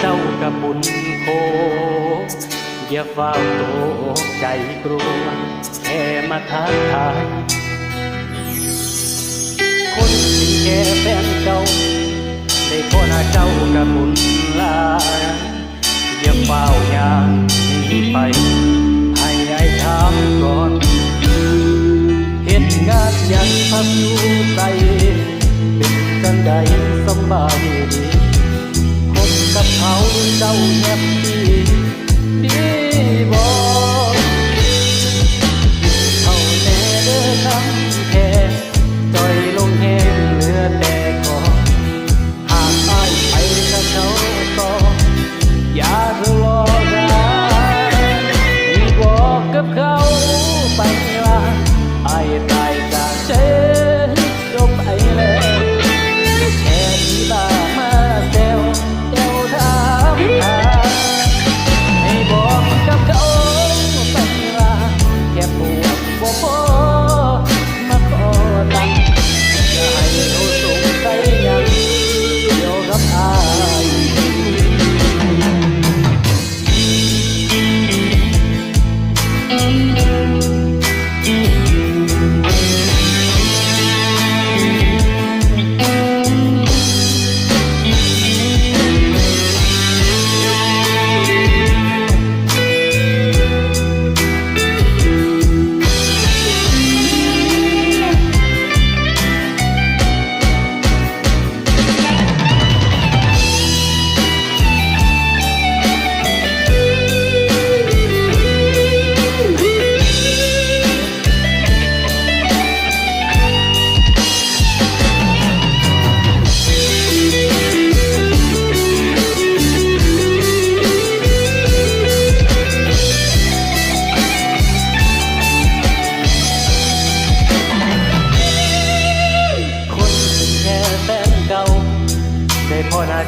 เจ้ากับบุญโค อย่าเฝ้าโตกใจกลัว แค่มาทักทาย คนเป็นแค่แฟนเก่าได้พ่อหน้าเจ้ากับบุญลายอย่าเฝ้ายางหนีไป ให้ไอ้ถามก่อนเหตุงานหยังพักอยู่ใจเป็นจังใด เข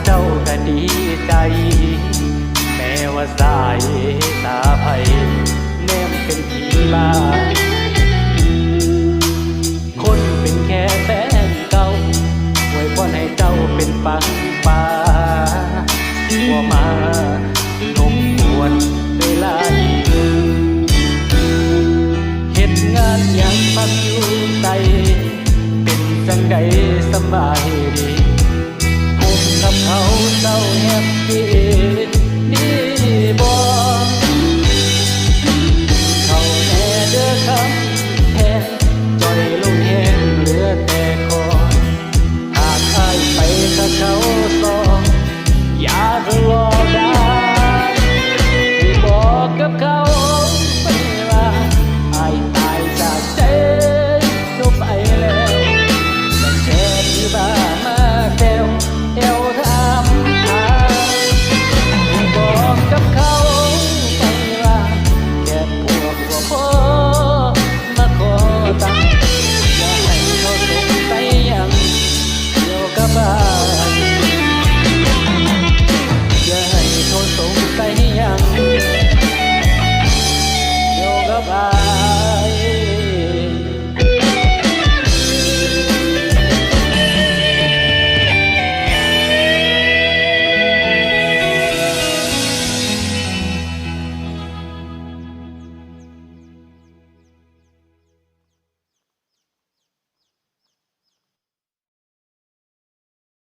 เจ้าก็ดีใจ แม้ว่าสายตาไผแนมเป็นผีลาคนเป็นแค่แฟนเก่าไว้พ่อให้เจ้าเป็นปังป่าว่ามาทบทวนเวลาเหตุงานยังมักอยู่ใจ เป็นจังใดสบายดี เขาเจ้าแฮปปี้นี่บอก